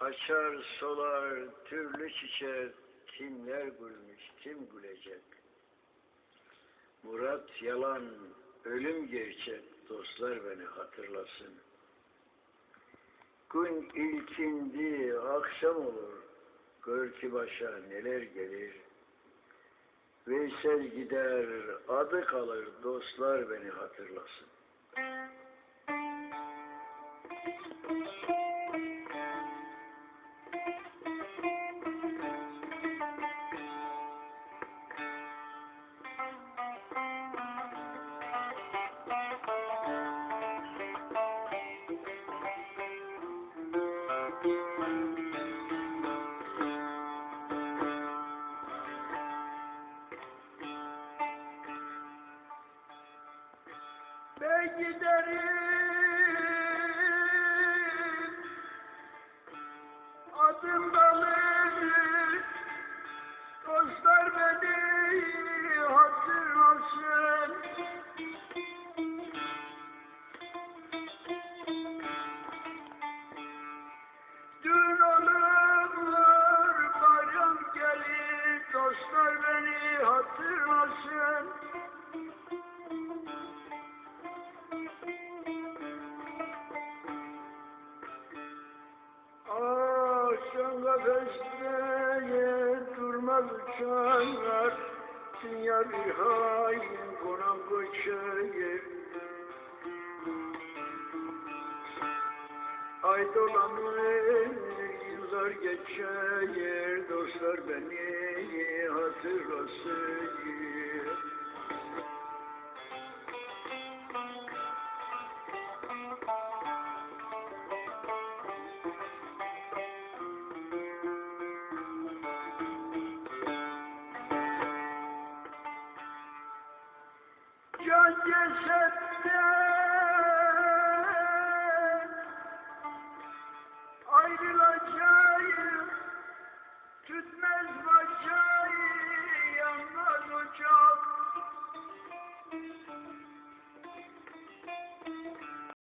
Açar solar türlü çiçek, kimler gülmüş, kim gülecek? Murat yalan, ölüm gerçek, dostlar beni hatırlasın. Gün ilkindi, akşam olur, gör ki başa neler gelir. Veysel gider, adı kalır, dostlar beni hatırlasın. Ben giderim, adım alır, dostlar beni hatırlasın. Dün olur, bayram gelir, dostlar beni hatırlasın. Kafeste durmaz uçanlar Dünya bir hain konan göçer Ay dolanır yıllar geçer Dostlar beni hatırlasın geçette ayrılacağım tütmez?